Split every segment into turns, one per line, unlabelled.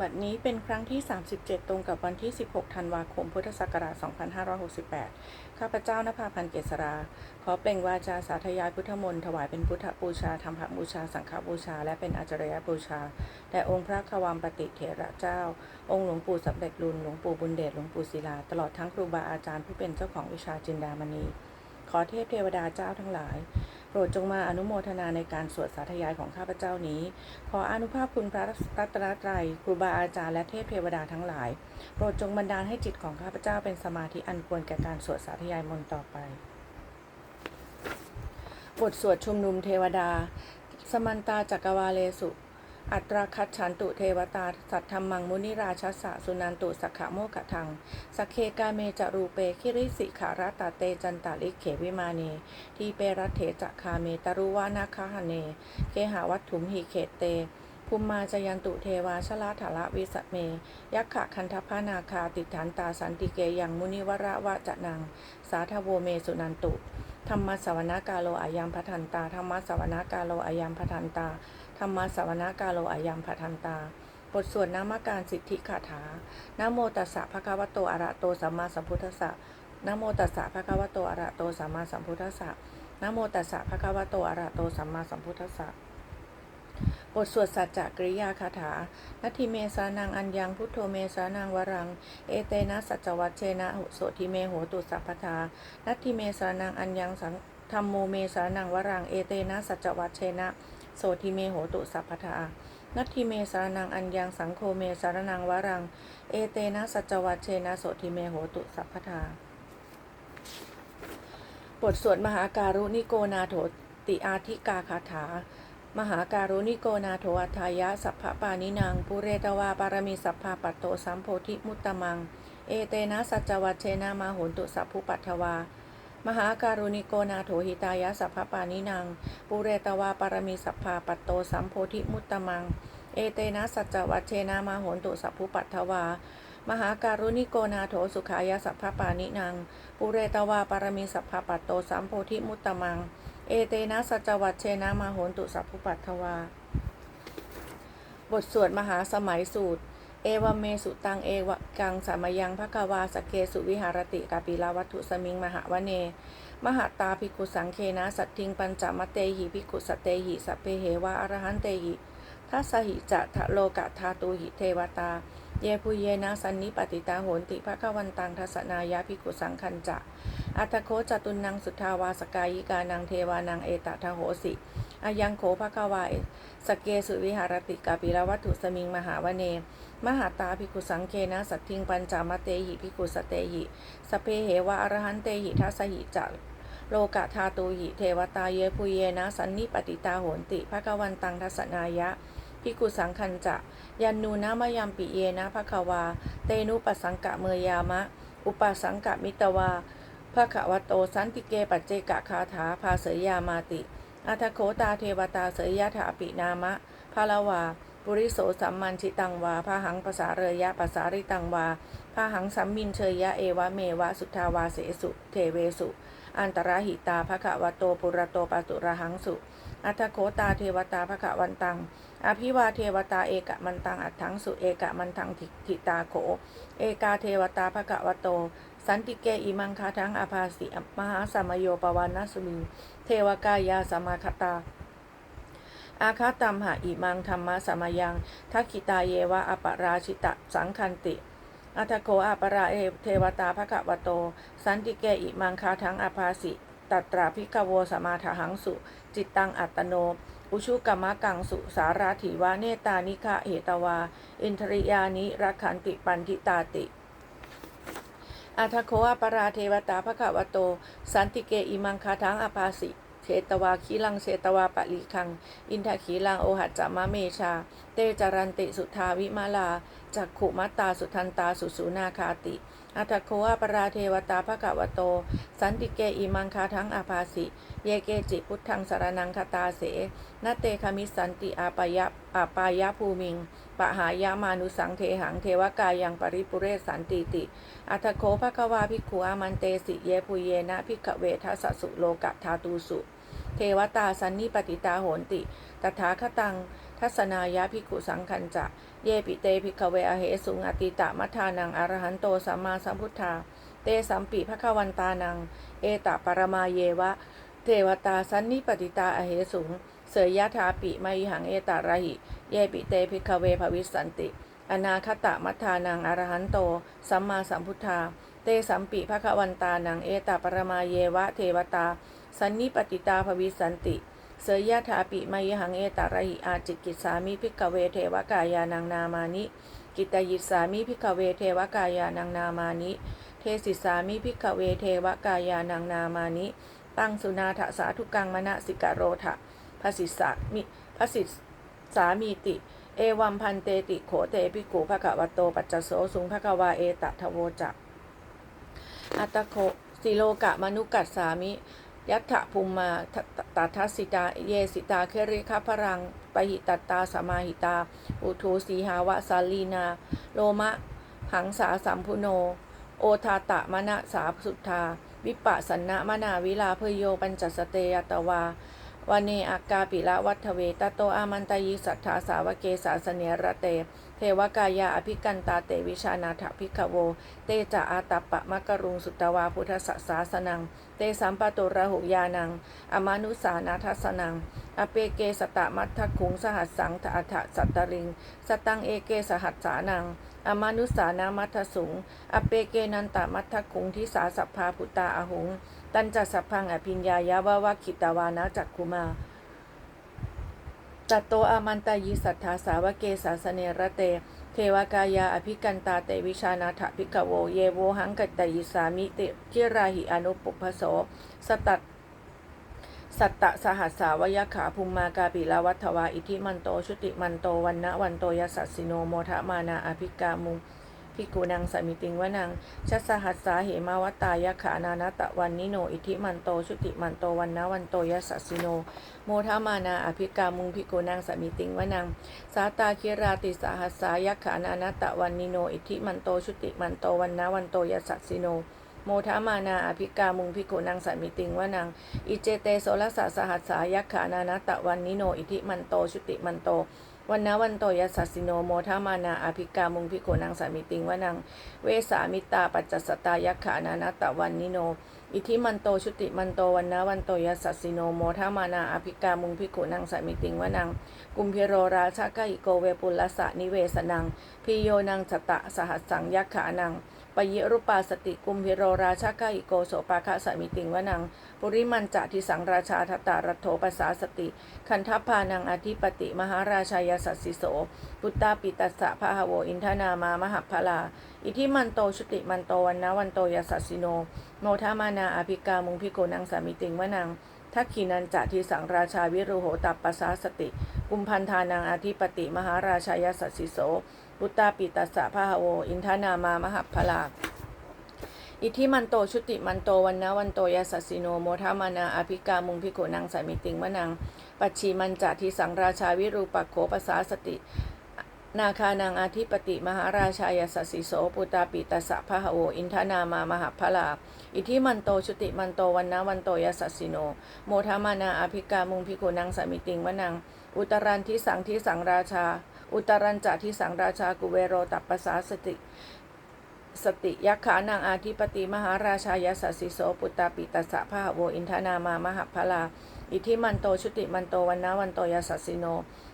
บัดนี้เป็นครั้งที่ 37 ตรงกับวันที่ 16 ธันวาคม พุทธศักราช 2568 ข้าพเจ้านภาพันธ์เกษรา ขอเปล่งวาจาสาธยายพุทธมนต์ถวายเป็นพุทธบูชา ธรรมบูชา สังฆบูชา และเป็นอาจารยบูชา แด่องค์พระความปฏิเถระเจ้า องค์หลวงปู่สำเร็จรุนหลวงปู่บุญเดช หลวงปู่ศิลา ตลอดทั้งครูบาอาจารย์ผู้เป็นเจ้าของวิชาจินดามณี ขอเทพเทวดาเจ้าทั้งหลาย โปรดจงมาอนุโมทนาในการสวดสาธยายของข้าพเจ้านี้ ขออนุภาพคุณพระรัตนตรัยครูบาอาจารย์และเทพเทวดาทั้งหลาย โปรดจงบันดาลให้จิตของข้าพเจ้าเป็นสมาธิอันควรแก่การสวดสาธยายมนต์ต่อไป บทสวดชุมนุมเทวดา สมันตาจักรวาเลสุ อัตราคัดฉันตุเทวตา สัทธรรมังมุนิราชสสะสุนันตุสักขะโมกขทังสักเคกาเมจรูเปคิริสิขารตาเตจันตาลิเขวิมาเนทีเปรัตเถจะคาเมตรุวานาคาหเน เคหาวัตถุมหิเขตเตภูมิมาจยันตุเทวาชลาถาระวิสเม ยักขะคันทพานาคาติฐานตาสันติเกยังมุนิวระวะจะนัง สาทโวเมสุนันตุ ธรรมสวนากาโลอายัมพัทันตา ธรรมสวนากาโลอายัมพัทันตา ธรรมสวนากาโลอายัมพัทันตา บทสวดนามการสิทธิคาถานโมตัสสะภะคะวะโตอะระโตสัมมาสัมพุทธัสสะนโมตัสสะภะคะวะโตอะระโตสัมมาสัมพุทธัสสะนโมตัสสะภะคะวะโตอะระโตสัมมาสัมพุทธัสสะบทสวดสัจจกริยาคาถานัตถิเมสานังอัญญังพุทโธเมสานังวรัง เอเตนะสัจจวัชเชนะโสทิเมโหตุสัพพทานัตถิเมสานังอัญญังสังธรรมโมเมสานังวรัง เอเตนะสัจจวัชเชนะ โสทิเมโหตุสัพพทานัตถิเมสารนังอัญญังสังโฆเมสารนังวรัง เอเตนะสัจวัชเชนะโสทิเมโหตุสัพพทาบทสวดมหาการุณิโกนาโถติอาธิกาคาถา มหาการุณิโกนาโถอัฏายะสัพพปานินางปุเรตวาปารมีสัพพาปัตโตสัมโพธิมุตตมัง เอเตนะสัจวัชเชนะมาโหนตุสัพพุปัทถวา มหาการุณิโกนาโถหิตายะสัพพปานินางปุเรตวาปารมีสัพพาปัตโตสัมโพธิมุตตมัง เอเตนะสัจวัชเชนะมาโหนตุสัพพุปัทถวามหาการุณิโกนาโถสุขายะสัพพปานินางปุเรตวาปารมีสัพพาปัตโตสัมโพธิมุตตมัง เอเตนะสัจวัชเชนะมาโหนตุสัพพุปัทถวา บทสวดมหาสมัยสูตร เอวเมสุตังเอวกังสามยังภควาสเกสุวิหารติกาปิลาวัตถุสมิงมหาวเน มหาตาภิกขุสังเคนะสัตทิงปัญจมเตหิภิกขุสเตหิสัพเพเหวะอรหันเตหิทัสสหิจะทะโลกะทาตุหิเทวตา เยพุเยนะสันนิปติตาโหนติภควันตังทัสนายาภิกขุสังคันจะอัตโคจตุนังสุทธาวาสกายิกานังเทวานังเอตทะโหสิอายังโขภควายสเกสุวิหารติกาปิลวัตถุสมิงมหาวเน มหาตาภิกขุสังเคนะสัตทิงปัญจามเตหิภิกขุสเตหิสเพเหวะอรหันเตหิทัสสหิจะโลกะทาตุหิเทวตาเยปุเยนะสันนิปติตาโหนติภควันตังทัสนายะ ภิกุสังคันจะ ยันนูนะมะยามปิเยนะภควา เตนุปสังกะเมยามะ อุปสังกะมิตวาภะคะวะโตสันติเกปัจเจกะคาถาภาเสยยามาติอัทโคตาเทวตาเสยยะถาปินามะภาลาวาปุริโสสัมมันชิตังวาพาหังภาษาเรยะภาษาริตังวาพาหังสัมมินเชยยะเอวะเมวะสุทธาวาเสสุ เทเวสุ อันตรหิตาภะคะวะโตปุระโตปะตุระหังสุ อัทโคตาเทวตาภะคะวันตัง อภิวาเทวตาเอกะมันตังอัตถังสุเอกะมันทังทิตาโข เอกาเทวตาภะคะวะโต สันติเกอิมังคาทังอาภาสิมหาสมโยปวานัสมิงเทวกายาสมาคตาอาคาตัมหะอิมังธรรมะสมยังทักขิตาเยวะอปราชิตะสังคันติ อัตโคอาปราเอเทวตาภคะวะโต สันติเกอิมังคาทังอาภาสิ ตัตราภิกขโวสมาทหังสุ จิตตังอัตโน อุชุกรรมะกังสุสาราถิวาเนตานิคะเหตวา อินทริยานิรักขันติปันทิตาติอาทโคอาปราเทวตาภคะวะโต สันติเกอิมังคาทังอาภาสิเชตวาคีลังเชตวาปะลิคัง อินทขีลังโอหัจจามะเมชา เตจารันติสุทาวิมาลาจักขุมัตตาสุทันตาสุสุนาคาติอัตโคอาปราเทวตาภคะวะโต สันติเกอิมังคาทั้งอาภาสิ เยเกจิพุทธังสารนังคตาเสนเตคมิสันติอาปายะอาปายะภูมิงปะหายามานุสังเทหังเทวกายังปริปุเรศสันติติ อัตโคภควาภิกขุอามันเตสิเยปุเยนะภิกขเวทัสสุโลกะทาตูสุ เทวตาสันนิปติตาโหนติ ตถาคตังทัศนายะภิกขุสังคัญจะ เยปิเตภิกขเวอเหสุงอติตะมัทานังอรหันโตสัมมาสัมพุทธา เตสัมปิภควันตานัง เอตปรมาเยวะ เทวตาสันนิปติตาอเหสุง เสยยะธาปิไมหังเอตาระหิ เยปิเตภิกขเวภวิสันติ อนาคตะมัทานังอรหันโตสัมมาสัมพุทธา เตสัมปิภควันตานังเอตปรมาเยวะ เทวตา สันนิปติตาภวิสันติ เสยยะถาปิไมยหังเอตาระหิอาจิกิสามิภิกเวเทวกายานังนามานิ กิตยิสามิภิกเวเทวกายานังนามานิ เทสิสามิภิกเวเทวกายานังนามานิ ตั้งสุนาถสาธุกังมณสิกโรทะภสิสามิภสิสามีติ เอวัมพันเตติโขเตปิกูภะคะวะโตปัจจโสสุงภะคะวาเอตทโวจักอัตตโคสิโลกะมนุกัสสามิ ยัตถภูมิมาตทัสสิตา เยสิตา เคริคาพรังปหิตตาสมาหิตา อุทูสีหาวะสาลีนา โลมะ หังสาสัมพุโน โอทาตะมณะสาสุทธา วิปัสสนะมนาวิลาเพยโยปัญจสเตยตวา วเนอากาปิละวัฒเวตโตอามันตยิสัทธาสาวเกสาสเนระเต เทวกายาอภิกันตาเตวิชานาถภิกโว เตจะอาตปะมะกรุงสุตวาพุทธสสาสนัง เตสัมปะโตระหุยานัง อมานุสานาทัสนัง อเปเกสตะมัทคุงสหัสสังทอัฏสัตตริง สตังเอเกสหัสสานังอมานุสานามัทสุง อเปเกนันตามัทคุงทิสาสัพพาพุตตาอหุง ตันจัสัพพังอภิญญายาวาวาคิตาวานาจักคุมาจัตโตอามันตายิสัทธาสาวเกสาสเนระเต เทวกายาอภิกันตาเตวิชานาถภิกโว เยโวหังกัตยิสามิเตทิราหิอนุปุพพโส สตัตสัตตะสหัสสาวยขาภูมมากาปิลาวัฏวา อิทิมันโตชุติมันโตวันนะวันโตยสัสสิโนโมทะมานาอภิกามุง พิกุนังสมิติงวนังชัสหัสสาเหมาวตายขานานตะวันนิโน อิทิมันโต ชุติมันโตวันนะวันโตยสัสิโน โมทามานาอภิกามุงพิโกนังสมิติงวนังสาตาคิราติสหัสสายักขานานตะวันนิโน อิทิมันโต ชุติมันโตวันนะวันโตยสัสิโนโมทามานาอภิกามุงพิโกนังสมิติงวนังอิเจเตโสรสสสหัสสายักขานานตะวันนิโน อิทิมันโตชุติมันโต วันนะวันโตยสัสสิโนโมทามานาอภิกามุงพิโกนังสามิติงวนังเวสามิตาปัจจสตายักขานานตะวันนิโน อิทิมันโตชุติมันโตวันนะวันโตยัสสสิโนโมทามานาอภิกามุงพิกุนังสามิติงวนังกุมพิโรราชากอิโกเวปุลลสะนิเวสนังพิโยนังสตะสหัสสังยักขานัง ปยิรุปาสติกุมพิโรราชากอิโกโสปาคะสมิติงวนัง ปุริมันจะทิสังราชาทตารัโถปสาสติ คันทพานังอธิปติ มหาราชายสัสสิโส ปุตตาปิตัสสะพะหะโวอินทนามามหัพพลา อิทิมันโตชุติมันโตวันนะวันโตยัสสิโน โมทามานาอภิกามุงพิโกนังสามิติงวนังทักขีนันจะทิสังราชาวิรุโหตัปปสาสติ กุมพันธานังอธิปติ มหาราชายสัสสิโส ปุตตาปิตัสสะพะหะโว อินทนามามหัพพลาอิทธิมันโตชุติมันโตวันนะวันโตยาสัสิโนโมทามานาอภิกามุงพิโกนังสามิติงวนังปัจฉีมันจะทิสังราชาวิรูปักโขปสาสตินาคานังอาธิปติมหาราชายสสสิโสปุตตาปิตัสสะพะหโวอินทนามามหัพลาอิทธิมันโตชุติมันโตวันนะวันโตยาสสิโนโมทามานาอภิกามุงพิโกนังสามิติงวนัง อุตรันทิสังทิสังราชา อุตรันจะทิสังราชากุเวโรตัปปสาสติ สติยักขานางอาธิปติมหาราชายสัสสิโสปุตตาปิตัสสะพะหะโวอินทนามามหพลา อิทิมันโตชุติมันโตวันนะวันโตยสัสสิโน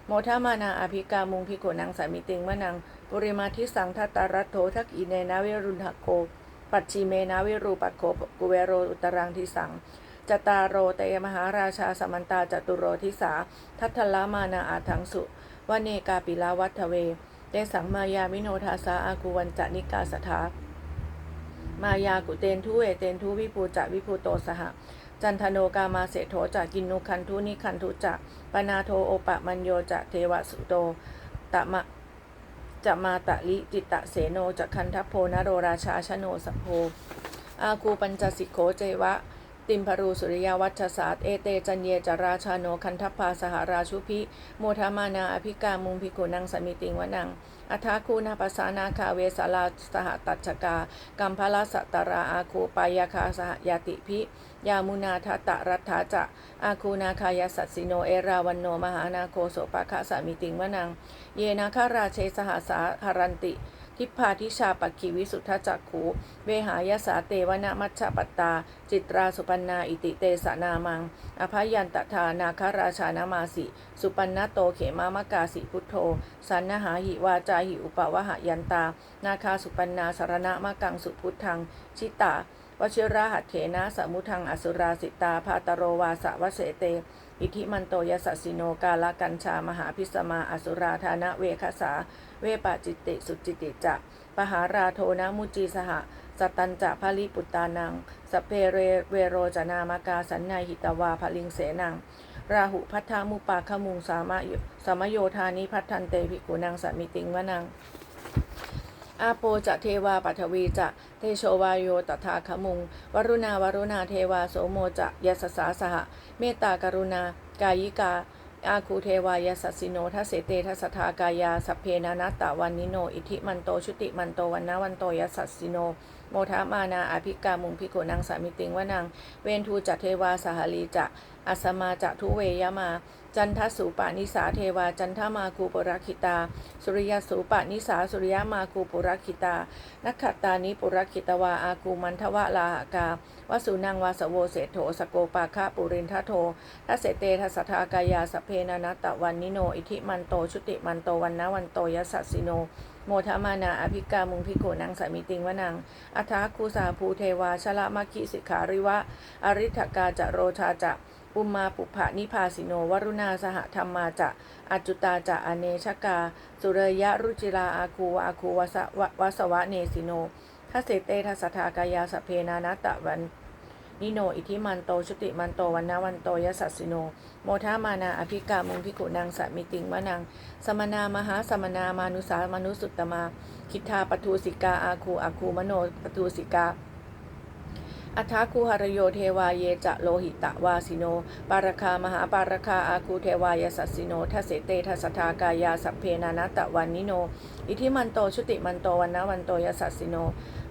โมทามานาอภิกามุงพิโกนังสามิติงวนังปุริมาทิสังทัตตารัตโถทักอีเนนาเวรุณหโกปัจฉิเมนาวิรูปัโขกุเวโรอุตรังทิสังจตารโรเตมหาราชาสมันตาจตุโรทิสา ทัตทละมานาอาทังสุ วเนกาปิลาวัฒเวเตสังมายามิโนทาสาอากุวันจนิกาสถามายากุเตนทุเอเตนทุวิภูจะวิภูโตสหจันทโนกามาเสโถจะกินนุคันทุนิคันทุจะปนาโทโอปะมัญโยจะเทวสุโตตะมะจะมาตะลิจิตตะเสโนจะคันทัพโพนโรราชาชโนสโพอาคูปัญจสิโขเจวะ ติมพรูสุริยวัชศาสตร์เอเตจันเยจราชาโนคันทพาสหราชุพิโมทามานาอภิกามุงพิกุนังสมิติงวนังอัฐาคูนาปัสานาคาเวสาลาสหตัจจกากัมพลสัตราอาคูปายาคาสหยาติพิ ยามุนาทตตรัตถาจะอาคูนาคายสัตสิโนเอราวันโนมหานาโคโสปะคะสมิติงวนัง เยนาคาราเชสหสาหรันติ ทิพพาทิชาปักขีวิสุทธจักขูเวหายสาเตวนามัชฌปัตตา จิตราสุปันนาอิติเตสนามัง อภยันตทานาคาราชานามาสิ สุปันนโตเขมามกาสิพุทโธ สันนหาหิวาจาหิอุปวหยันตา นาคาสุปันนาสารณะมะกังสุพุทธัง ชิตาวชิราหัตเถนะสมุทังอสุราสิตาพาตโรวาสวเสเต อิทิมันโตยสัสสิโนกาลกัญชามหาพิสมาอสุราธานะเวคสา เวปจิตติสุจิติจะปหาราโทนะมุจีสหะสตันจะพาลิปุตตานัง สเพเรเวโรจนามากาสันนายหิตวาพลิงเสนัง ราหุพัทธามุปาขมุงสามะโยสมโยธานิพัทธันเตภิกุนังสมิติงวนัง อาโปจะเทวาปัทวีจะเทโชวายโยตถาคมุง วรุณาวรุณาเทวาโสโมจะยสสาสหะ เมตตากรุณา กายิกา อาคูเทวายสัสสิโนทัสเสเตทัสทากายาสัพเพนานัตตาวันนิโน อิทิมันโตชุติมันโตวันนาวันโตยสัสสิโน โมทามานาอภิกามุงพิโกนังสามิติงวานังเวนทูจัตเทวาสหลีจะอัสมาจะทุเวยมา จันทสูปานิสาเทวา จันทมาคูปุรักขิตา สุริยสูปานิสาสุริยมาคูปุรักขิตา นักขัตานิปุรักขิตวาอาคูมันทวะลาหกาวสุนังวาสโวเศโถสโกปาคะปุรินทโททัสเสเตทัสสทากายาสเพนานัตตะวันนิโน อิทิมันโตชุติมันโตวันนะวันโตยสสสสิโน โมทามานาอภิกามุงพิโกนังสามิติงวนัง อัฐาคูสาภูเทวาชละมะคิสิกขาริวะ อริทกาจะโรชาจะปุมมาปุภะนิพาสิโนวรุณาสหธรรมาจะอจจุตาจะอเนชกา สุเรยะรุจิราอาคูอาคูวสวะวสวะเนสิโนทัเสเตทัสทากายาสเพนานาตะวัน นิโน อิทิมันโต ชุติมันโต วันนาวันโตยสัสสิโน โมทามานา อภิกามุงพิกุนังสมิติงวนังสมนามหาสมนามานุสามนุสุตตมา คิทาปทูสิกา อาคูอาคูมโนปทูสิกาอัฐาคูหรโยเทวาเยจะโลหิตะวาสิโน ปารคามหาปารคาอาคูเทวายสัสสิโนทัสเสเตทัสทากายาสัพเพนานตตะวันนิโน อิทิมันโตชุติมันโตวันนะวันโตยสัสสิโน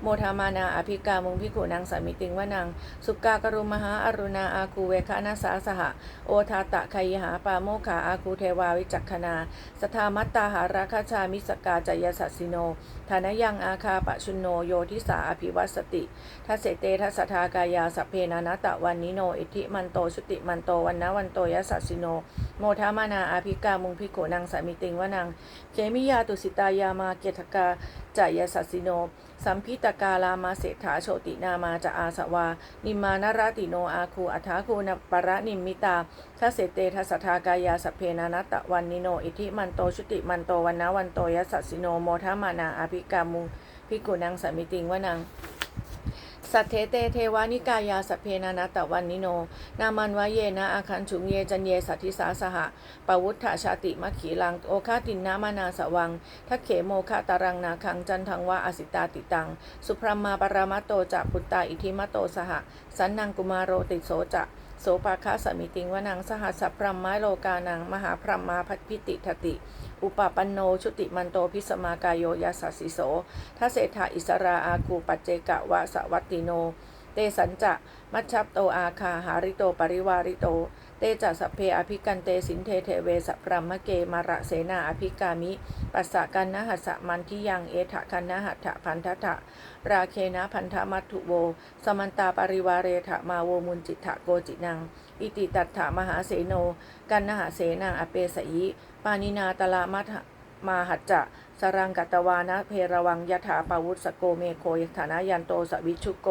โมธามานาอภิกามุงพิกุนางสามิติงวานางสุกากรุมหาอรุณาอาคูเวคะนาสาสหะ โอทาตะไคยหาปาโมขาอาคูเทวาวิจักขณาสทามัตตาหาราคาชามิสกาจยสัสสิโน ฐานยังอาคาปะชุนโนโยทิสาอภิวัสติทัสเสเตทัสทากายาสเพนานาตะวันนิโน อิทิมันโตชุติมันโตวันนะวันโตยสัสสิโน โมทามานาอาภิกามุงพิโกนังสามิติงวนังเขมิยาตุสิตายามาเกตกาจายสัสสิโน สัมพิตกาลามาเศรษฐาโชตินามาจะอาสวา นิมานราติโนอาคูอัฐาคูนปรนิมิตาทัสเสเตทัสทากายาสเพนานัตตะวันนิโน อิทิมันโตชุติมันโตวันนะวันโตยสัสสิโน โมทามานาอาภิกามุงพิกุนังสามิติงวนังสัทเทเตเทวานิกายาสพเพนานาตะวันนิโน นามันวะเยนะอาคันฉุงเยจันเยสัทธิสาสหะปวุฒชาติมัคขีลัง โอคาตินนามานาสวังทักเขโมคาตารังนาคังจันทังวะอสิตาติตัง สุพรมาปรามาโตจะปุตตาอิทิมโตสหะ สันนังกุมารโรติโสจะโสภาคาสมิติงวนังสหัสพรหมไมโลกานัง มหาพรหมมาพัพิติทติ อุปปันโน ชุติมันโตพิสมากายโยยัสสสิโสทัเศธาอิสราอาคูปัจเจกะวะสวัตติโน เตสัญจะมัชชัปโตอาคาหาริโตปริวาริโต เตจัสสเพอภิกันเตสินเทเทเวสพรหมเกมาระเสนาอภิกามิ ปัสสะกันนะหัสะมันทิยังเอถะกันนะหัตถะพันทะทะราเคนะพันธมัตถุโว สมันตาปริวาเรถะมาโวมุนจิตถะโกจินัง อิติตัตถามหาเสโน กันนะหาเสนังอเปสยิ ปานินาตลามัทหะมาหัจจะสรังกัตวานะเพรวังยถาปาวุสโกเมโคยฐานะยันโตสวิชุโก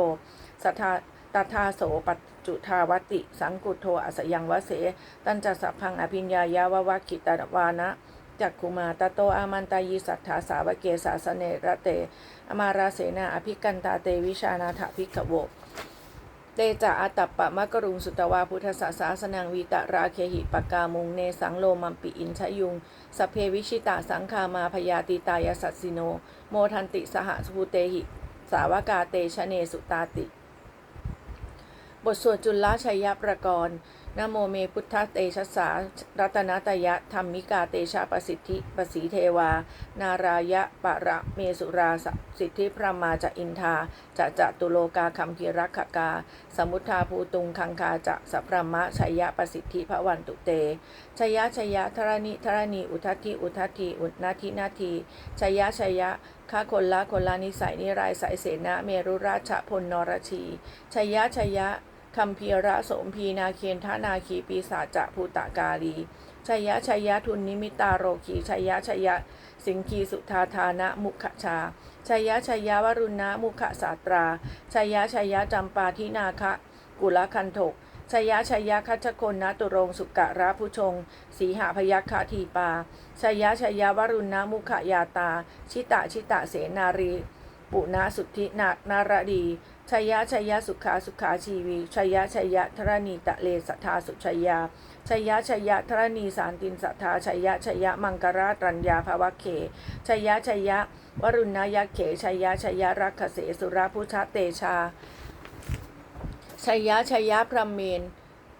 สัทาตถาโสปัจจุทาวติ สังกุโทอสยังวเส ตันจัสสะพังอภิญญายาววะกิตวานะจักคุมาตโตอามันตายิสัทธาสาวเกสาสเนระเต อมาราเสนาอภิกันตาเตวิชานาถภิกขโว เตจะอาตัปปะมะกรุงสุตวาพุทธสสาสนังวีตะราเคหิปกามุงเนสังโลมัมปิอินชยุงสเพวิชิตาสังคามาพยาติตายสัสสิโน โมทันติสหสุเตหิ สาวกาเตชะเนสุตาติ บทสวดจุลชัยยประกรณ์ นโมเมพุทธเตชะสารัตนตยะธรรมิกาเตชะประสิทธิประสีเทวา นารายะปะระเมสุราสสิทธิพระมาจะอินทาจะจะตุโลกาคัมภีรักขกา สมุทธาภูตุงคังคาจะสัพพมะชัยยะประสิทธิพระวันตุเตชัยยะชัยยะธรณิธรณีอุทัติอุทัติอุนาทินาทีชัยยะชัยยะข้าคนละคนละนิสัยนิรายสายเสนาเมรุราชพลนรชีชัยยะชัยยะ คัมพีระโสมพีนาเคนทานาคีปีศาจจะภูตากาลีชัยยะชัยยะทุนนิมิตาโรคีชัยยะชัยยะ สิงคีสุธาธานะมุขชาชัยยะชัยยะวรุณะมุขสาตราชัยยะชัยยะจำปาทินาคะกุลคันถกชัยยะชัยยะคัชคนนะตุรงสุกะระผู้ชง สีหาพยัคฆทีปาชัยยะชัยยะวรุณะมุขยาตา ชิตะชิตะเสนารี ปุณะสุทธินานารดีชัยยะชัยยะสุขาสุขาชีวีชัยยะชัยยะธรณีตะเลสัทธาสุชัยยาชัยยะชัยยะธรณีสารตินสัทธาชัยยะชัยยะมังกราตรัญญาภวะเขชัยยะชัยยะ วรุณายะเขชัยยะชัยยะรักขเสสุรพุชเตชาชัยยะชัยยะพรหมเมน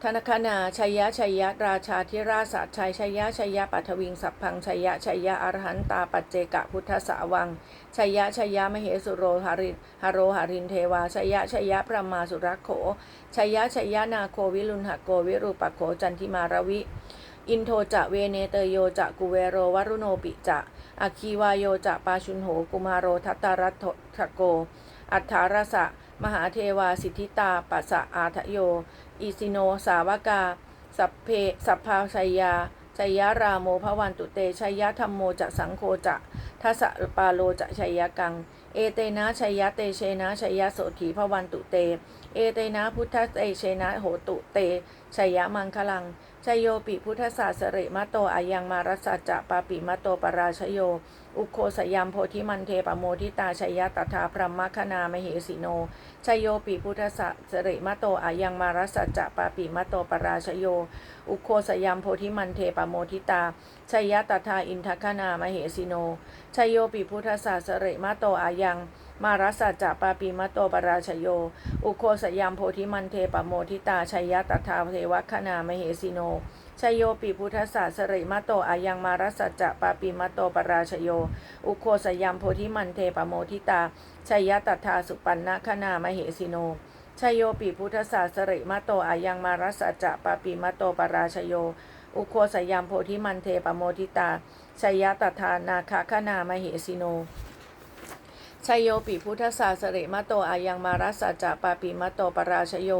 ธนคนาชัยยะชัยยะราชาธิราชสัชัยชัยยะชัยยะปัทวิงสัพพังชัยยะชัยยะอรหันตาปัจเจกะพุทธสาวัง ชัยยะชัยยะมเหสุโรหรินหโรหรินเทวาชัยยะชัยยะพระมาสุรักโขชัยยะชัยยะนาโควิลุณหโกวิรูปโขจันทิมารวิอินโทจะเวเนเตโยจะกุเวโรวรุโนปิจะอคีวายโยจะปาชุนโหกุมารโรทัตตารัตถโก อัฏฐารสะ มหาเทวาสิทธิตาปัสสะอาทะโย อิสิโนสาวกา สัพเพสัพพาชัยยาชัยยะราโมภวันตุเตชัยยะธรรมโมจะสังโฆจะ ทัสปาโลจะชัยยกัง เอเตนะชัยยะเตเชนะชัยยะโสถีพวันตุเต เอเตนะพุทธเตเชนะโหตุเตชัยยะมังคลัง ชยโยปิพุทธศาสริมะโตอายังมารัสสัจจะปาปิมะโตปราชโย อุโคสยามโพธิมันเทปโมทิตาชัยตถาพรหมคณามเหสิโนชยโยปิพุทธศาสริมะโตอายังมารัสสัจจะปาปิมะโตปราชโย อุโคสยามโพธิมันเทปโมทิตาชัยตถาอินทคณามเหสิโนชยโยปิพุทธศาสริมะโตอายัง มารัสสัจะปาปิมะโตปราชโย อุโคสยามโพธิมันเทปโมทิตาชัยยะตถาเทวคณามเหสิโนชยโยปิพุทธศาสริมะโตอายังมารัสสัจะปาปิมะโตปราชโย อุโคสยามโพธิมันเทปโมทิตาชัยยะตถาสุปันนะคณามเหสิโนชยโยปิพุทธศาสริมะโตอายังมารัสสัจะปาปิมะโตปราชโย อุโคสยามโพธิมันเทปโมทิตาชัยยะตถานาคคณามเหสิโน ชัยโยปิพุทธศาสริมะโตอายังมารัสสจจะปาปิมะโตปราชโย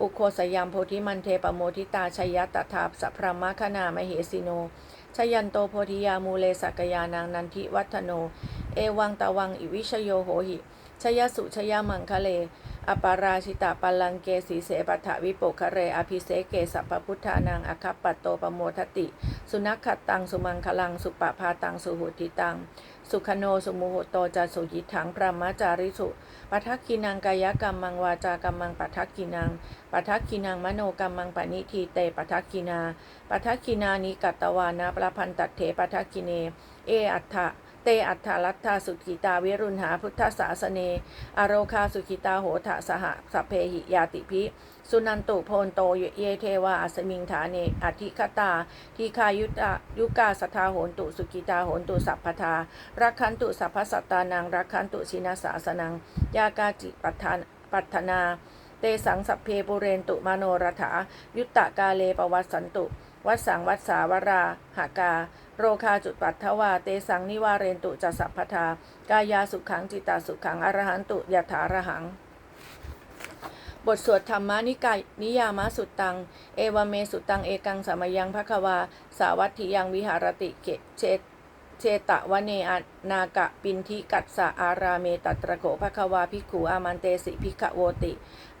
อุโคสยามโพธิมันเทปโมทิตาชยตถาสัพพรมคณามเหสิโนชยันโตโพธิยามูเลสักยานางนันทิวัฒโน เอวังตะวังอิวิชโยโหหิชยสุชยมังคะเล อปาราชิตาปัลังเกสีเสปัฏฐวิปุคะเร อภิเสเกสัพพพุทธานังอคัปปัตโตปโมทติ สุนัขขตังสุมังคลังสุปปะพาตังสุหุติตัง สุขโนสุโมโหโตจะสุยิถังพระมจาริสุปัทักกินังกายกรรมังวาจากรรมังปัทักกินังปัทักกินังมโนกรรมังปณิทีเตปัทักกินาปัทักกินานิกัตตวานาประพันตัดเถปัทักกิเน เออัฏฐะ เตอัฏฐรัตถาสุขิตาวิรุณหาพุทธศาสเน อโรคาสุขิตาโหทะสหสพเพหิยาติพิ สุนันตุโพนโตเยเทวาอัสมิงฐาเนอธิคตาทีคายุตายุกาสทาโหนตุสุกิตาโหนตุสัพพทารักขันตุสัพพสัตตานังรักขันตุชินาสาสนัง ยากาจิปัฏฐานปัฏฐนา เตสังสัพเพปุเรนตุมโนรถา ยุตตะกาเลปวัสสันตุ วัดสังวัดสาวราหากา โรคาจุดปัตถวาเตสังนิวาเรนตุจัสสัพพทากายาสุขังจิตาสุขังอรหันตุยถารหัง บทสวดธรรมานิกายนิยามสุตตัง เอวเมสุตตังเอกังสมยังภควา สาวัตถิยังวิหารติเกเชตเชตะวะเนอนากะปินทิกัสสะอาราเมตัตระโกภควาภิกขุอามันเตสิภิกขโวติ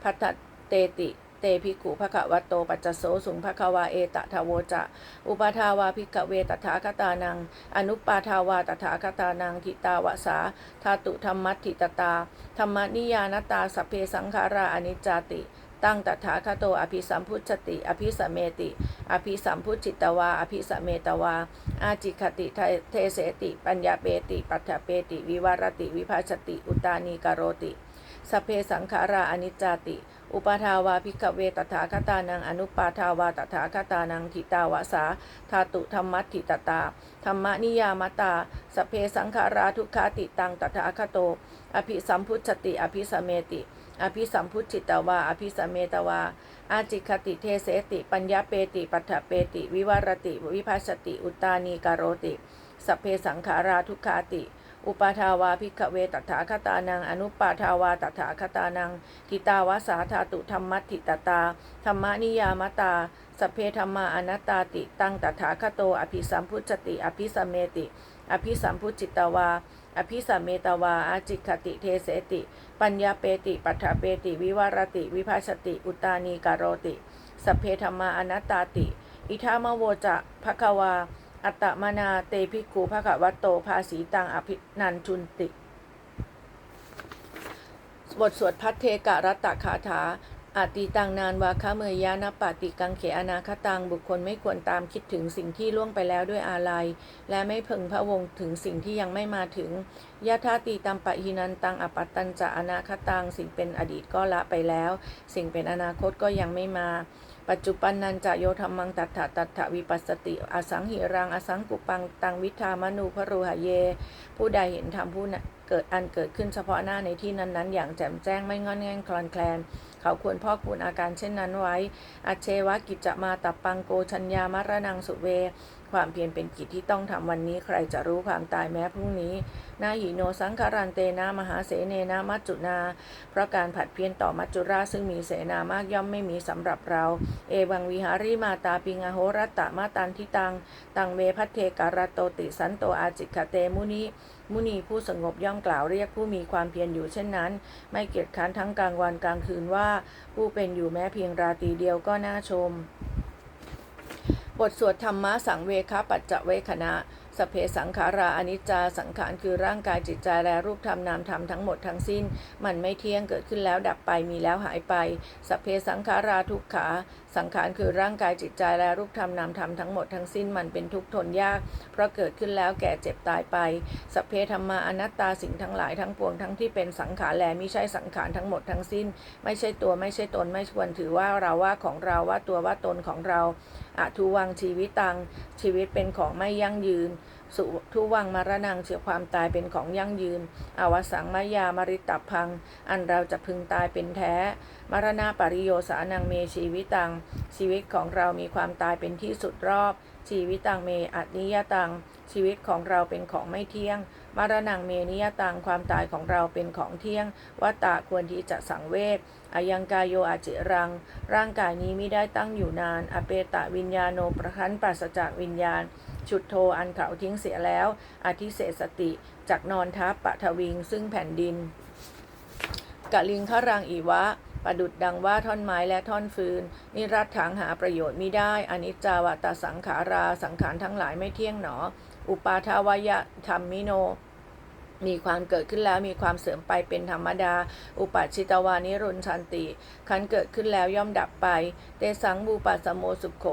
พัทเตติ ตภิกขุภคะวัตโตปัจจโสสุงภควาเอตทะโวจะ อุปทาวาภิกเวตถาคตานัง อนุปาทาวาตถาคตานังทิตาวสาธาตุธรรมัตถิตตา ธรรมนิยานตาสเพสังขาราอนิจจติตั้งตถาคโตอภิสัมพุชติ อภิสเมติ อภิสัมพุจิตวา อภิสเมตวา อาจิคติเทเสติ ปัญญาเปติ ปัฏฐเปติ วิวารติ วิภาชติ อุตานีกโรติสเพสังขาราอนิจจติ อุปทาวาพิกเวตถาคตานังอนุปาทาวาตถาคตานังทิตาวาสาธาตุธรรมัติตตา ธรรมนิยามตา สเพสังขาราทุกขาติตังตถาคโต อภิสัมพุชติ อภิสเมติ อภิสัมพุชิตวา อภิสเมตวา อาจิคติเทเสติ ปัญญาเปติ ปัฏฐเปติ วิวารติ วิภัสติ อุตานีการโรติ สเพสังขาราทุกขาติ อุปาทาวาพิกเวตถาคตานัง อนุปาทาวาตถาคตานังทิตาวาสาธาตุธรรมัติตตา ธรรมนิยามตาสเพธรรมาอนัตตาติตังตถาคโต อภิสัมพุชติ อภิสเมติ อภิสัมพุจิตวา อภิสัมเมตวา อาจิคติเทเสติ ปัญญาเปติ ปัฏฐเปติ วิวารติ วิภัสติ อุตานีการโรติสเพธรรมาอนัตตาติ อิทามโวจะภควา อัตมนาเตภิกขุภคะวัตโตภาสีตังอภินันทุนติ บทสวดพัทเทกะรัตตคาถาอาติตังนานวาคะเมยยานปาติกังเขอนาคตังบุคคลไม่ควรตามคิดถึงสิ่งที่ล่วงไปแล้วด้วยอาลัย และไม่พึงพะวงถึงสิ่งที่ยังไม่มาถึงยะธาติตัมปะหินันตังอปัตตัญจะอนาคตังสิ่งเป็นอดีตก็ละไปแล้ว สิ่งเป็นอนาคตก็ยังไม่มา ปัจจุปันนันจะโยธรรมังตัถะตัถะวิปัสสติ อสังหิรัง อสังกุปังตังวิทามนูพรุหเย ผู้ใดเห็นธรรมผู้นั้นเกิดอันเกิดขึ้นเฉพาะหน้าในที่นั้นๆ อย่างแจ่มแจ้งไม่งอนแงงคลอนแคลน เขาควรพอกพูนอาการเช่นนั้นไว้อเชวะกิจจะมาตับปังโกชัญญามรนังสุเว ความเพียรเป็นกิจที่ต้องทำวันนี้ใครจะรู้ความตายแม้พรุ่งนี้ นาหิโนสังคารันเตนะมหาเสเนนะมัจจุนา เพราะการผัดเพี้ยนต่อมัจจุราชซึ่งมีเสนามากย่อมไม่มีสำหรับเรา เอวังวิหาริมาตาปิงอโหรัตตมาตันทิตัง ตังเวพัทเทการโตติสันโตอาจิกขเตมุนิมุนีผู้สงบย่อมกล่าวเรียกผู้มีความเพียรอยู่เช่นนั้น ไม่เกียจค้านทั้งกลางวันกลางคืนว่า ผู้เป็นอยู่แม้เพียงราตรีเดียวก็น่าชม บทสวดธรรมะสังเวคปัจจเวคณะสเพสังขาราอนิจจาสังขารคือร่างกายจิตใจและรูปธรรมนามธรรมทั้งหมดทั้งสิ้น มันไม่เที่ยงเกิดขึ้นแล้วดับไปมีแล้วหายไปสเพสังขาราทุกขา สังขารคือร่างกายจิตใจและรูปธรรมนามธรรมทั้งหมดทั้งสิ้นมันเป็นทุกข์ทนยาก เพราะเกิดขึ้นแล้วแก่เจ็บตายไปสเพธรรมาอนัตตาสิ่งทั้งหลายทั้งปวงทั้งที่เป็นสังขารแลไม่ใช่สังขารทั้งหมดทั้งสิ้น ไม่ใช่ตัวไม่ใช่ตนไม่ควรถือว่าเราว่าของเราว่าตัวว่าตนของเรา อทุวังชีวิตตัง ชีวิตเป็นของไม่ยั่งยืน สุทุวังมรณังเสียความตายเป็นของยั่งยืน อวสังมายามริตพัง อันเราจะพึงตายเป็นแท้ มรณะปริโยสานังเมชีวิตัง ชีวิตของเรามีความตายเป็นที่สุดรอบ ชีวิตังเมอัตนิยตัง ชีวิตของเราเป็นของไม่เที่ยง มรณังเมนิยตัง ความตายของเราเป็นของเที่ยงวัตตะควรที่จะสังเวช อายังกายโยอาจิรัง ร่างกายนี้ไม่ได้ตั้งอยู่นาน อเปตะวิญญาโนประคันปราศจากวิญญาณฉุดโทอันเขาทิ้งเสียแล้ว อธิเศสติจากนอนทับปะทวิงซึ่งแผ่นดินกะลิงขรังอีวะประดุดดังว่าท่อนไม้และท่อนฟืน นิรัตถางหาประโยชน์มิได้ อนิจจาวตสังขารา สังขารทั้งหลายไม่เที่ยงหนอ อุปาทาวายะธรรมมิโน มีความเกิดขึ้นแล้วมีความเสื่อมไปเป็นธรรมดา อุปัชิตวานิรุนชันติคันเกิดขึ้นแล้วย่อมดับไป เตสังบูปัสโมสุขโข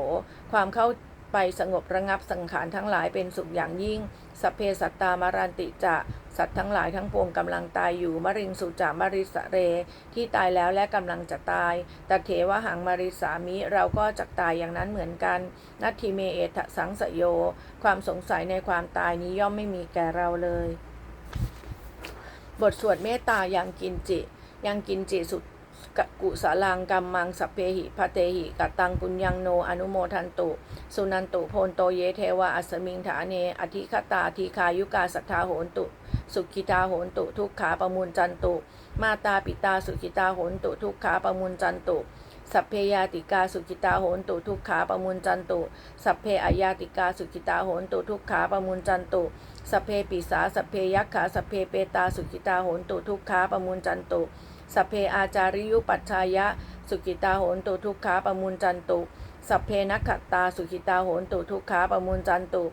ความเข้าไปสงบระงับสังขารทั้งหลายเป็นสุขอย่างยิ่ง สเพสัตตามารันติจะสัตว์ทั้งหลายทั้งปวงกำลังตายอยู่มริงสุจามริสเร ที่ตายแล้วและกำลังจะตายตเถวหังมริสามิเราก็จะตายอย่างนั้นเหมือนกัน นัตถิเมเอทสังสโย ความสงสัยในความตายนี้ย่อมไม่มีแก่เราเลย บทสวดเมตตายังกินจิ ยังกินจิสุดกะกุสาลังกัมมังสัพเพหิพะเตหิกตังปุญญังโนอนุโมทันตุ สุนันตุโพนโตเยเทวะอัสมิงฐาเน อธิคตาทีคายุกาสัทธาโหนตุ สุขิตาโหนตุ ทุกขาประมูลจันตุ มาตาปิตาสุขิตาโหนตุ ทุกขาประมูลจันตุ สัพเพยาติกาสุขิตาโหนตุทุกขาประมูลจันตุ สัพเพอายาติกาสุขิตาโหนตุทุกขาประมูลจันตุ สัพเพปิสาสัพเพยักขาสัพเพเปตาสุขิตาโหนตุทุกขาประมูลจันตุ สัพเพอาจาริยุปัชชายะสุกิตาโหนตุทุกขาประมูลจันตุ สัพเพนักขตตาสุขิตาโหนตุทุกขาประมูลจันตุ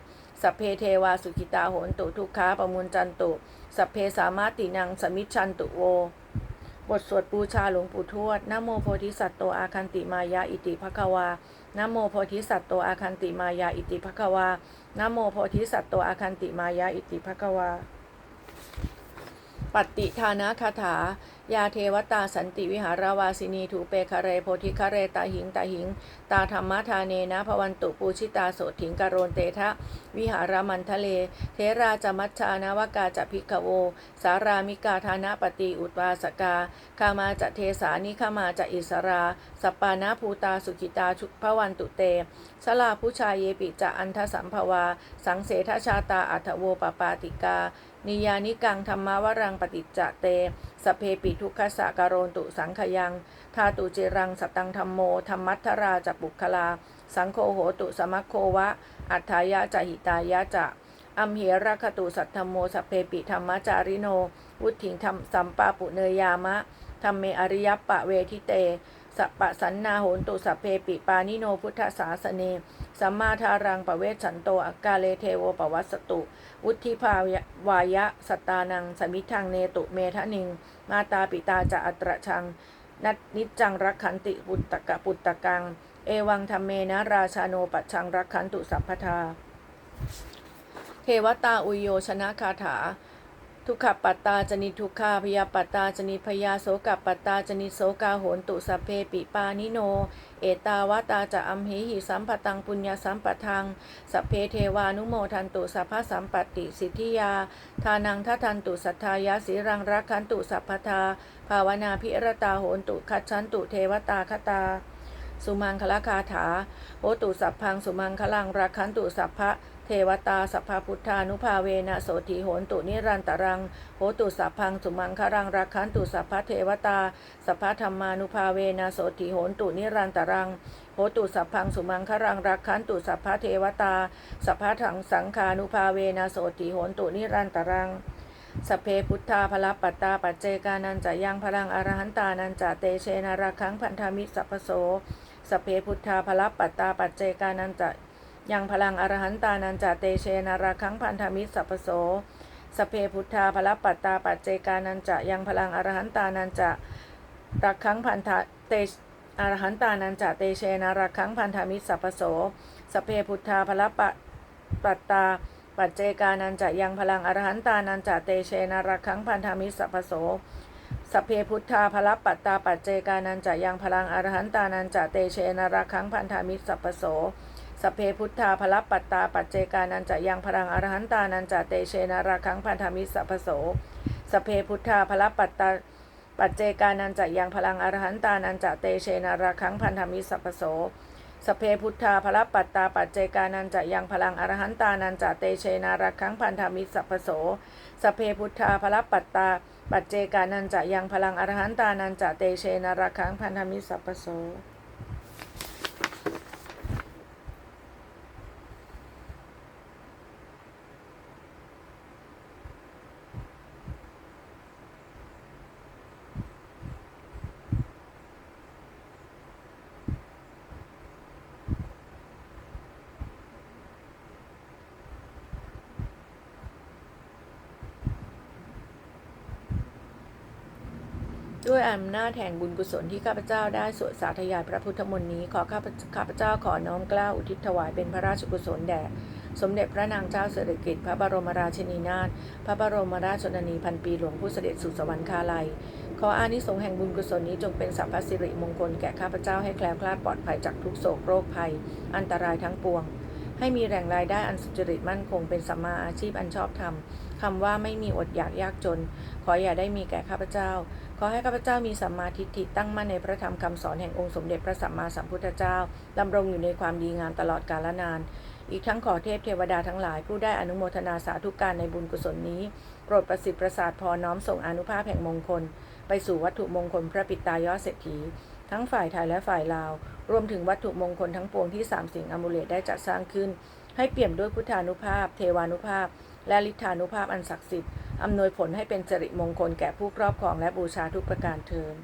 สัพเพเทวาสุขิตาโหนตุทุกขาประมูลจันตุ สัพเพสามาตินังสมิชันตุโว บทสวดบูชาหลวงปู่ทวดนโมโพธิสัตว์โตอาคันติมายาอิติภควานโมโพธิสัตว์โตอาคันติมายาอิติภควานโมโพธิสัตว์โตอาคันติมายาอิติภควา ปฏิทานะคาถา ยาเทวตาสันติวิหารวาสินีถูเปคะเรโพธิคเรตาหิงตาหิง ตาธรรมทาเนนะพวันตุปูชิตาโสถิงกโรนเตทะ วิหารมันทะเล เทราจมัชชานาวกาจะพิกโว สารามิกาธานะปฏิอุตวาสกาคามาจะเทสานิขามาจะอิสราสปปานาภูตาสุกิตาชุพวันตุเตสลาผู้ชายเยปิจะอันทสัมภวา สังเสทชาตาอัทโวปปาติกา นิยานิกังธรรมวรังปฏิจจะเต สเพปิทุกขสะการโรตุสังขยังทาตุเจรังสตังธรรมโมธรรมัทธราจะปุคลา สังโฆโหตุสมัคโควะ อัฏฐายะจะหิตายะจะอัมเหระคตุสัทธมโมสเพปิธรรมจาริโน วุถิงธรรมสัมปาปุเนยามะธรรมเมอริยปะเวทิเต สัปปะสันนาโหนตุสเพปิปานิโนพุทธศาสเน สัมมาทารังปะเวชฉันโตอักกาเลเทโวปวัสสตุ วุธิภาวายะสตานัง สมิทังเนตุเมทะนิง มาตาปิตาจะอัตระชัง นัตนิจังรักขันติปุตตะกะปุตตะกัง เอวังธรรมเมนะราชาโนปัชังรักขันตุสัพพทา เทวตาอุโยชนะคาถาทุกขปัตตาจนิทุกขาพยาปัตตาจนิพยาโสกปัตตาจนิโสกาโหนตุสัพเพปิปานิโน เอตาวตาจะอัมหิหิสัมปตังปุญญาสัมปทังสัพเพเทวานุโมทันตุสัพพสัมปติสิทธิยา ทานังทัทันตุสัทธายาสีรังรักขันตุสัพพทา ภาวนาพิรตาโหนตุคัจฉันตุเทวตาคตา สุมังคลคาถาโอตุสัพพังสุมังคลังรักขันตุสัพพะ วตาสัพพพุทธานุภาเวนะโสถีโหนตุนิรันตรังโหตุสัพพังสุมังคลังรักขันตุสัพพเทวตาสัพพธรรมานุภาเวนะโสถีโหนตุนิรันตรังโหตุสัพพังสุมังคลังรักขันตุสัพพเทวตาสัพพถังสังคานุภาเวนะโสถีโหนตุนิรันตรังสเพพุทธาพลปัตตาปัจเจกานันจะยังพลังอรหันตานันจะเตเชนาราคังพันธมิตรสัพโสสเพพุทธาพลปัตตาปัจเจกานันจะ ยังพลังอรหันตานันจะเตเชนาราคังพันธมิตรสัพโสสเพพุทธาพลปัตตาปัจเจกานันจะยังพลังอรหันตานันจะรักขังพันธะเตอรหันตานันจะเตเชนาราคังพันธมิตรสัพโสสเพพุทธาพลปะปัตตาปัจเจกานันจะยังพลังอรหันตานันจะเตเชนารักขังพันธมิตรสัพโสสเพพุทธาพลปัตตาปัจเจกานันจะยังพลังอรหันตานันจะเตเชนารักขังพันธมิตรสัพโส สเพพุทธาพลปัตตาปัจเจกานันจะยังพลังอรหันตานันจะเตเชนารักขังพันธมิสัพพโสสเพพุทธาพลปัตตาปัจเจกานันจะยังพลังอรหันตานันจะเตเชนารักขังพันธมิสัพพโสสเพพุทธาพระปัตตาปัจเจกานันจะยังพลังอรหันตานันจะเตเชนารักขังพันธมิสัพพโสสเพพุทธาพระปัตตาปัจเจกานันจะยังพลังอรหันตานันจะเตเชนารักขังพันธมิสัพโส ด้วยอำนาจแห่งบุญกุศลที่ข้าพเจ้าได้สวดสาธยายพระพุทธมนต์นี้ ขอข้าพข้าพเจ้าขอน้อมกล้าอุทิศถวายเป็นพระราชกุศลแด่สมเด็จพระนางเจ้าสิริกิติ์พระบรมราชินีนาถพระบรมราชชนนีพันปีหลวงผู้เสด็จสู่สวรรคาลัย ขออานิสงส์แห่งบุญกุศลนี้จงเป็นสัพพสิริมงคลแก่ข้าพเจ้าให้แคล้วคลาดปลอดภัยจากทุกโศกโรคภัย อันตรายทั้งปวง ให้มีแหล่งรายได้อันสุจริตมั่นคงเป็นสัมมาอาชีพอันชอบธรรมคำว่าไม่มีอดอยากยากจน ขออย่าได้มีแก่ข้าพเจ้า ขอให้ข้าพเจ้ามีสัมมาทิฏฐิตั้งมั่นในพระธรรมคำสอนแห่งองค์สมเด็จพระสัมมาสัมพุทธเจ้าดำรงอยู่ในความดีงามตลอดกาลนาน อีกทั้งขอเทพเทวดาทั้งหลาย ผู้ได้อนุโมทนาสาธุการในบุญกุศลนี้ โปรดประสิทธิ์ประสาทพอน้อมส่งอนุภาพแห่งมงคล ไปสู่วัตถุมงคลพระปิตายอดเศรษฐี ทั้งฝ่ายไทยและฝ่ายลาว รวมถึงวัตถุมงคลทั้งปวงที่สามสิ่งอมูเลตได้จัดสร้างขึ้น ให้เปี่ยมด้วยพุทธานุภาพ เทวานุภาพ และฤทธานุภาพอันศักดิ์สิทธิ์อำนวยผลให้เป็นสิริมงคลแก่ผู้ครอบครองและบูชาทุกประการเทิน